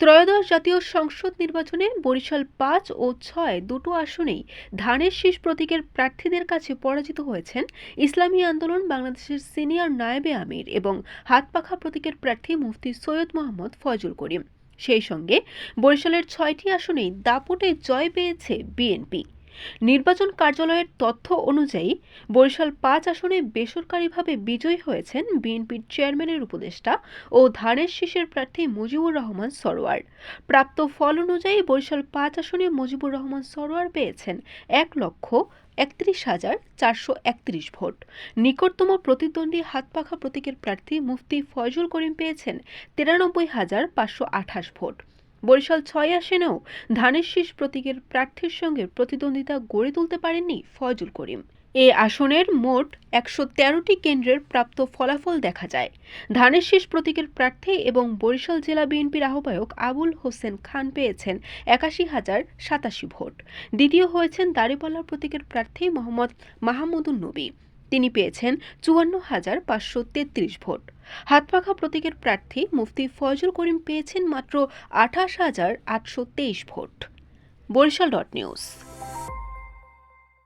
ত্রয়োদশ জাতীয় সংসদ নির্বাচনে বরিশাল পাঁচ ও ছয় দুটো আসনেই ধানের শীষ প্রতীকের প্রার্থীদের কাছে পরাজিত হয়েছেন ইসলামী আন্দোলন, বাংলাদেশের সিনিয়র নায়েবে আমির এবং হাতপাখা প্রতীকের প্রার্থী মুফতি সৈয়দ মোহাম্মদ ফয়জুল করিম। সেই সঙ্গে বরিশালের ছয়টি আসনেই দাপুটে জয় পেয়েছে বিএনপি। নির্বাচন কার্যালয়ের তথ্য অনুযায়ী, বরিশাল পাঁচ আসনে বেসরকারিভাবে বিজয়ী হয়েছেন বিএনপির চেয়ারম্যানের উপদেষ্টা ও ধানের শীষের প্রার্থী মুজিবুর রহমান সরোয়ার। প্রাপ্ত ফল অনুযায়ী, বরিশাল পাঁচ আসনে মুজিবুর রহমান সরোয়ার পেয়েছেন এক লক্ষ একত্রিশ হাজার চারশো একত্রিশ ভোট। নিকটতম প্রতিদ্বন্দ্বী হাতপাখা প্রতীকের প্রার্থী মুফতি ফয়জুল করিম পেয়েছেন তিরানব্বই হাজার পাঁচশো আঠাশ ভোট। বরিশাল ছয় আসনেও ধানের শীষ প্রতীকের প্রার্থীর সঙ্গে প্রতিদ্বন্দ্বিতা গড়ে তুলতে পারেননি ফয়জুল করিম। এ আসনের মোট একশো তেরোটি কেন্দ্রের প্রাপ্ত ফলাফল দেখা যায়। ধানের শীষ প্রতীকের প্রার্থী এবং বরিশাল জেলা বিএনপির আহ্বায়ক আবুল হোসেন খান পেয়েছেন একাশি হাজার সাতাশি ভোট। দ্বিতীয় হয়েছেন দাঁড়িপাল্লা প্রতীকের প্রার্থী মোহাম্মদ মাহমুদুন নবী। তিনি পেয়েছেন চুয়ান্ন হাজার পাঁচশো তেত্রিশ ভোট। হাতপাখা প্রতীকের প্রার্থী মুফতি ফয়জুল করিম পেয়েছেন মাত্র আঠাশ হাজার আটশো তেইশ ভোট। Barishal dot news.